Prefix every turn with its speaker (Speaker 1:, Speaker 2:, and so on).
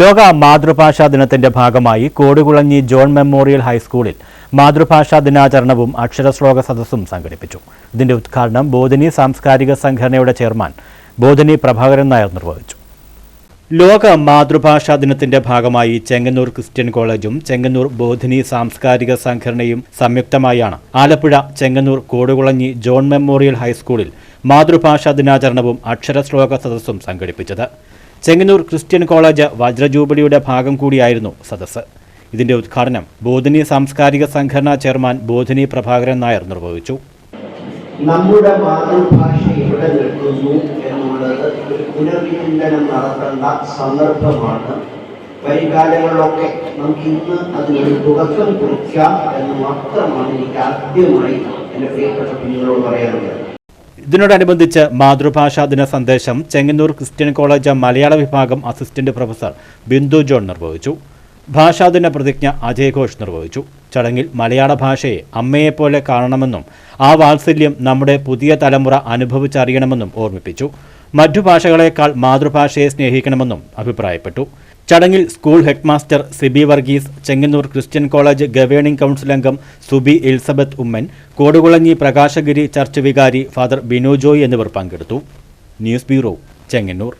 Speaker 1: ലോക മാതൃഭാഷാ ദിനത്തിന്റെ ഭാഗമായി കോടികുളഞ്ഞി ജോൺ മെമ്മോറിയൽ ഹൈസ്കൂളിൽ മാതൃഭാഷാ ദിനാചരണവും അക്ഷരശ്ലോക സദസ്സും സംഘടിപ്പിച്ചു. ഇതിന്റെ ഉദ്ഘാടനം ബോധിനി സാംസ്കാരിക സംഘടനയുടെ ചെയർമാൻ ബോധിനി പ്രഭാകരൻ നായർ നിർവഹിച്ചു. ലോക മാതൃഭാഷാ ദിനത്തിന്റെ ഭാഗമായി ചെങ്ങന്നൂർ ക്രിസ്ത്യൻ കോളേജും ചെങ്ങന്നൂർ ബോധിനി സാംസ്കാരിക സംഘടനയും സംയുക്തമായാണ് ആലപ്പുഴ ചെങ്ങന്നൂർ കോടുകുളഞ്ഞി ജോൺ മെമ്മോറിയൽ ഹൈസ്കൂളിൽ മാതൃഭാഷാ ദിനാചരണവും അക്ഷരശ്ലോക സദസ്സും സംഘടിപ്പിച്ചത്. ചെങ്ങന്നൂർ ക്രിസ്ത്യൻ കോളേജ് വജ്രജൂബിലിയുടെ ഭാഗം കൂടിയായിരുന്നു സദസ്സ്. ഇതിന്റെ ഉദ്ഘാടനം ബോധിനി സാംസ്കാരിക സംഘടനാ ചെയർമാൻ ബോധിനി പ്രഭാകരൻ നായർ നിർവഹിച്ചു.
Speaker 2: നമ്മുടെ മാതൃഭാഷ എവിടെ നിൽക്കുന്നു എന്നുള്ളത് ഒരു പുനർവിചിന്തനം നടത്തേണ്ട സന്ദർഭമാണ്. വരികാലങ്ങളിലൊക്കെ നമുക്ക് ഇന്ന് അതിനൊരു തുടക്കം കുറിക്കാം എന്ന് മാത്രമാണ് എനിക്ക് ആദ്യമായി എന്റെ പ്രിയപ്പെട്ട കുഞ്ഞുങ്ങളോട് പറയാനുള്ളത്.
Speaker 1: ഇതിനോടനുബന്ധിച്ച് മാതൃഭാഷാ ദിന സന്ദേശം ചെങ്ങന്നൂർ ക്രിസ്ത്യൻ കോളേജ് മലയാള വിഭാഗം അസിസ്റ്റന്റ് പ്രൊഫസർ ബിന്ദു ജോൺ നിർവഹിച്ചു. ഭാഷാദിന പ്രതിജ്ഞ അജയ് ഘോഷ് നിർവഹിച്ചു. ചടങ്ങിൽ മലയാള ഭാഷയെ അമ്മയെപ്പോലെ കാണണമെന്നും ആ വാത്സല്യം നമ്മുടെ പുതിയ തലമുറ അനുഭവിച്ചറിയണമെന്നും ഓർമ്മിപ്പിച്ചു. മറ്റു ഭാഷകളേക്കാൾ മാതൃഭാഷയെ സ്നേഹിക്കണമെന്നും അഭിപ്രായപ്പെട്ടു. ചടങ്ങിൽ school headmaster Sibi Varghese Chengannur Christian college governing council അംഗം സുബി എലിസബത്ത് ഉമ്മൻ കോടുകുളഞ്ഞി പ്രകാശഗിരി ചർച്ച് വികാരി ഫാദർ ബിനു ജോയ് എന്നിവർ പങ്കെടുത്തു. News bureau Chengannur.